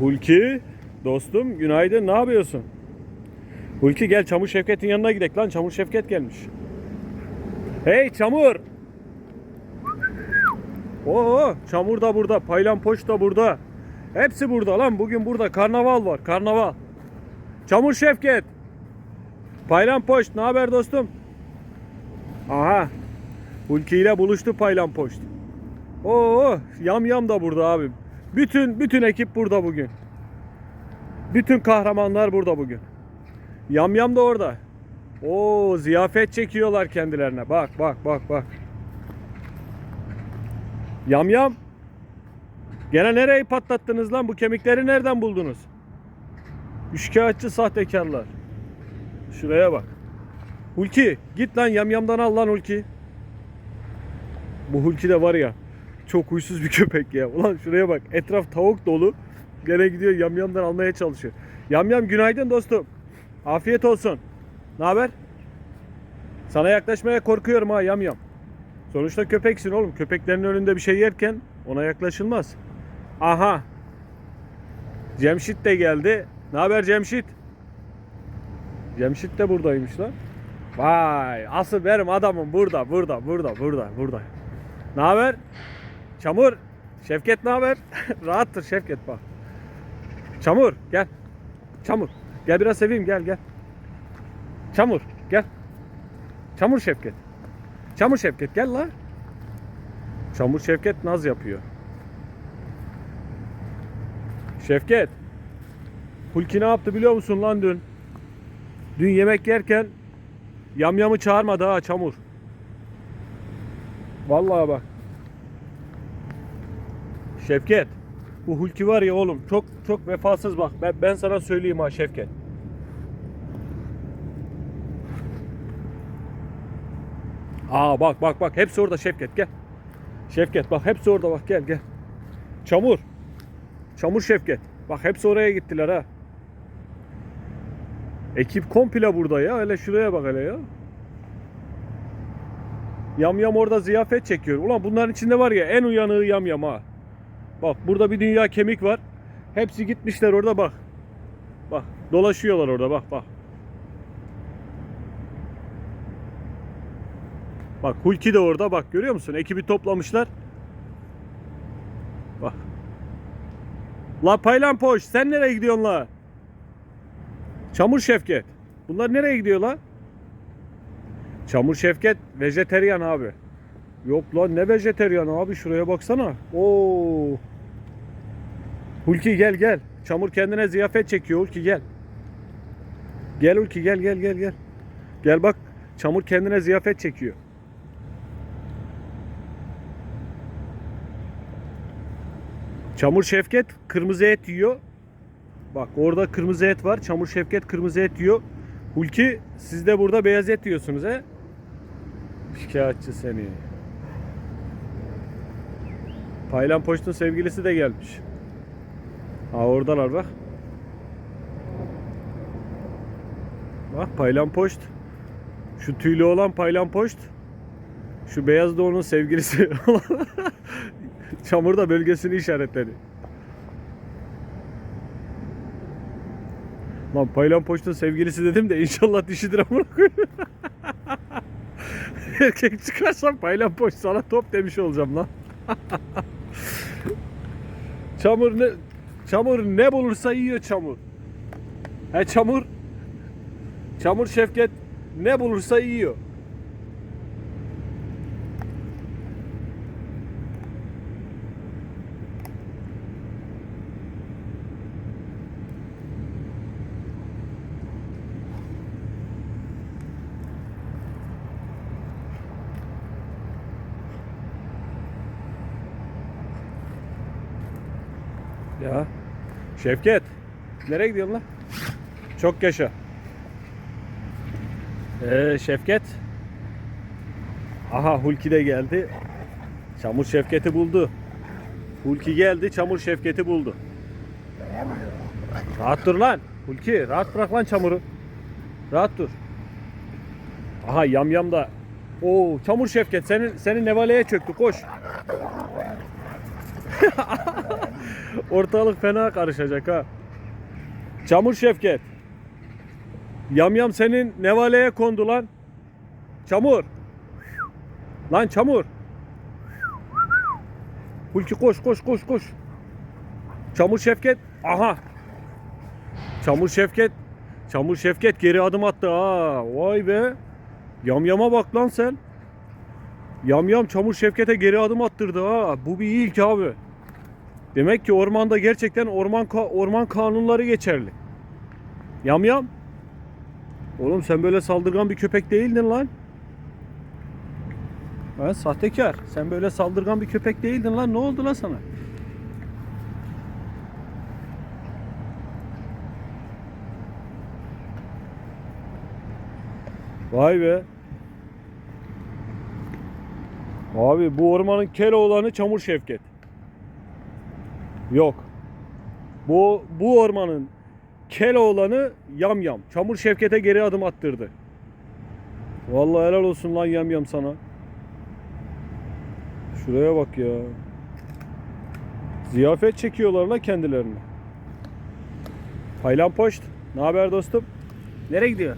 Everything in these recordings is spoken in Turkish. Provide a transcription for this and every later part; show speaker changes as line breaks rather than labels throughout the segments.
Hulki dostum günaydın ne yapıyorsun? Hulki gel Çamur Şevket'in yanına gidelim lan Çamur Şevket gelmiş. Hey Çamur! Oo Çamur da burada, Paylampoç da burada. Hepsi burada lan bugün burada karnaval var karnaval. Çamur Şevket. Paylampoç ne haber dostum? Aha. Hulki ile buluştu Paylampoç. Oo yam yam da burada abim. Bütün bütün ekip burada bugün. Bütün kahramanlar burada bugün. Yam yam da orada. Oo ziyafet çekiyorlar kendilerine. Bak bak bak bak. Yam yam. Gene nereyi patlattınız lan? Bu kemikleri nereden buldunuz? Üçkağıtçı sahtekarlar. Şuraya bak. Hulki git lan yamyamdan al lan Hulki. Bu Hulki de var ya çok huysuz bir köpek ya. Ulan şuraya bak etraf tavuk dolu. Gene gidiyor yamyamdan almaya çalışıyor. Yamyam günaydın dostum. Afiyet olsun. Ne haber? Sana yaklaşmaya korkuyorum ha yamyam. Sonuçta köpeksin oğlum. Köpeklerin önünde bir şey yerken ona yaklaşılmaz. Aha. Cemşit de geldi. Ne haber Cemşit? Cemşit de buradaymış lan. Vay, asıl benim adamım burada, burada, burada, burada, burada. Ne haber? Çamur. Şevket ne haber? Rahattır Şevket bak. Çamur gel. Çamur. Gel biraz seveyim gel gel. Çamur gel. Çamur Şevket. Çamur Şevket gel la. Çamur Şevket naz yapıyor. Şevket. Hulki ne yaptı biliyor musun lan dün? Dün yemek yerken yamyamı çağırmadı ha çamur. Vallahi bak. Şevket. Bu Hulki var ya oğlum çok çok vefasız bak. Ben, ben sana söyleyeyim ha Şevket. Aa bak bak bak hepsi orada Şevket gel. Şevket bak hepsi orada bak gel gel. Çamur. Çamur Şevket. Bak hepsi oraya gittiler ha. Ekip komple burada ya. Hele şuraya bak hele ya. Yam yam orada ziyafet çekiyor. Ulan bunların içinde var ya en uyanığı yam yam ha. Bak burada bir dünya kemik var. Hepsi gitmişler orada bak. Bak dolaşıyorlar orada bak bak. Bak Hulki de orada bak görüyor musun? Ekibi toplamışlar. Bak. La Paylan Poş sen nereye gidiyorsun la? Çamur Şevket. Bunlar nereye gidiyor la? Çamur Şevket vejeteryan abi. Yok lan ne vejeteryan abi şuraya baksana. Oo. Hulki gel gel. Çamur kendine ziyafet çekiyor Hulki gel. Gel Hulki gel gel gel gel. Gel bak çamur kendine ziyafet çekiyor. Çamur Şevket kırmızı et yiyor. Bak orada kırmızı et var. Çamur Şevket kırmızı et yiyor. Hulki siz de burada beyaz et yiyorsunuz he? Şikayetçi seni. Paylan Poçt'un sevgilisi de gelmiş. Ha oradalar bak. Bak Paylan Poçt. Şu tüylü olan Paylan Poçt. Şu beyaz da onun sevgilisi. Çamur da bölgesini işaretledi. Lan Paylan Poçt'un sevgilisi dedim de inşallah dişidir amına koyayım. Erkek çıkarsam Paylan Poç sana top demiş olacağım lan. çamur ne çamur ne bulursa yiyor çamur. He çamur. Çamur Şevket ne bulursa yiyor. Ya. Şevket. Nereye gidiyorsun lan? Çok yaşa. Ee, Şevket. Aha Hulki de geldi. Çamur Şevket'i buldu. Hulki geldi, Çamur Şevket'i buldu. Rahat dur lan. Hulki, rahat bırak lan çamuru. Rahat dur. Aha yam yam da. Oo, Çamur Şevket senin senin nevaleye çöktü koş. Ortalık fena karışacak ha. Çamur Şevket. Yamyam senin nevaleye kondu lan. Çamur. Lan çamur. Hulki koş koş koş koş. Çamur Şevket. Aha. Çamur Şevket. Çamur Şevket geri adım attı ha. Vay be. Yamyama bak lan sen. Yamyam Çamur Şevket'e geri adım attırdı ha. Bu bir ilk abi. Demek ki ormanda gerçekten orman orman kanunları geçerli. Yamyam. Oğlum sen böyle saldırgan bir köpek değildin lan. Ha, sahtekar. Sen böyle saldırgan bir köpek değildin lan. Ne oldu lan sana? Vay be. Abi bu ormanın Keloğlan'ı Çamur Şevket. Yok. Bu bu ormanın Keloğlan'ı Yam Yam. Çamur Şevket'e geri adım attırdı. Vallahi helal olsun lan Yam Yam sana. Şuraya bak ya. Ziyafet çekiyorlar la kendilerine. Paylan Poşt. Ne haber dostum? Nereye gidiyor?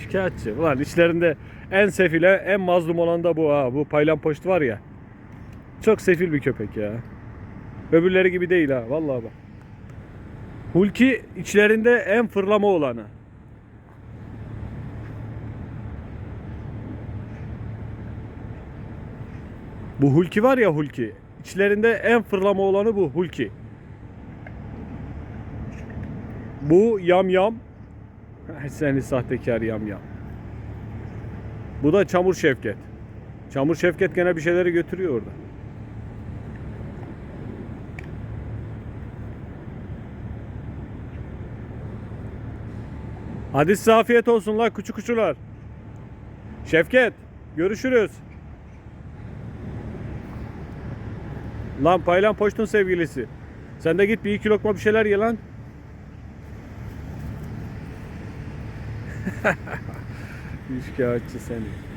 Şikayetçi. Ulan içlerinde en sefile, en mazlum olan da bu ha. Bu paylan poşt var ya. Çok sefil bir köpek ya. Öbürleri gibi değil ha. Vallahi bak. Hulki içlerinde en fırlama olanı. Bu Hulki var ya Hulki. İçlerinde en fırlama olanı bu Hulki. Bu Yam Yam. Seni sahtekar Yam Yam. Bu da Çamur Şevket. Çamur Şevket gene bir şeyleri götürüyor orada. Hadi size afiyet olsun la küçük kuçular. Şevket görüşürüz. Lan paylan poştun sevgilisi. Sen de git bir iki lokma bir şeyler ye lan. Şikayetçi seni.